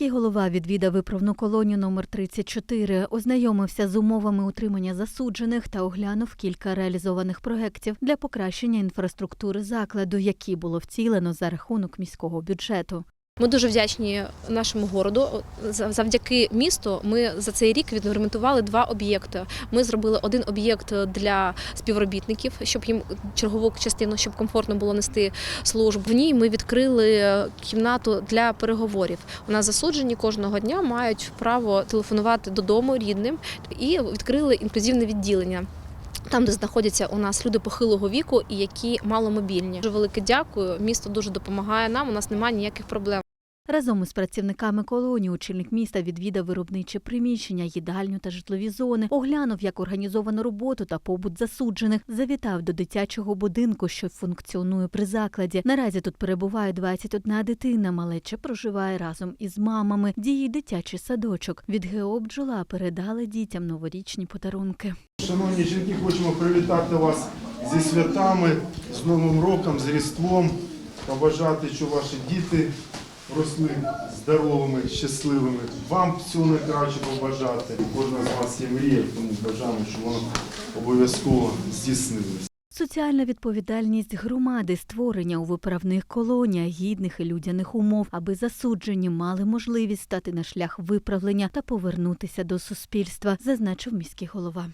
Міський голова відвідав виправну колонію номер 34, ознайомився з умовами утримання засуджених та оглянув кілька реалізованих проєктів для покращення інфраструктури закладу, які було вцілено за рахунок міського бюджету. Ми дуже вдячні нашому городу. За- Завдяки місту ми за цей рік відремонтували два об'єкти. Ми зробили один об'єкт для співробітників, щоб їм чергову частину, щоб комфортно було нести службу. В ній ми відкрили кімнату для переговорів. У нас засуджені кожного дня мають право телефонувати додому рідним і відкрили інклюзивне відділення. Там, де знаходяться у нас люди похилого віку і які маломобільні. Дуже велике дякую. Місто дуже допомагає нам. У нас немає ніяких проблем. Разом із працівниками колонії очільник міста відвідав виробниче приміщення, їдальню та житлові зони, оглянув, як організовано роботу та побут засуджених, завітав до дитячого будинку, що функціонує при закладі. Наразі тут перебуває 21 дитина. Малеча проживає разом із мамами. Діє дитячий садочок. Від ГЕО «Бджола» передали дітям новорічні подарунки. Шановні жінки, хочемо привітати вас зі святами, з Новим роком, з Різдвом, побажати, щоб ваші діти росли здоровими, щасливими. Вам всього найкраще побажати. Кожна з вас є мрія, тому бажаємо, щоб вона обов'язково здійснилась. Соціальна відповідальність громади, створення у виправних колоніях гідних і людяних умов, аби засуджені мали можливість стати на шлях виправлення та повернутися до суспільства, зазначив міський голова.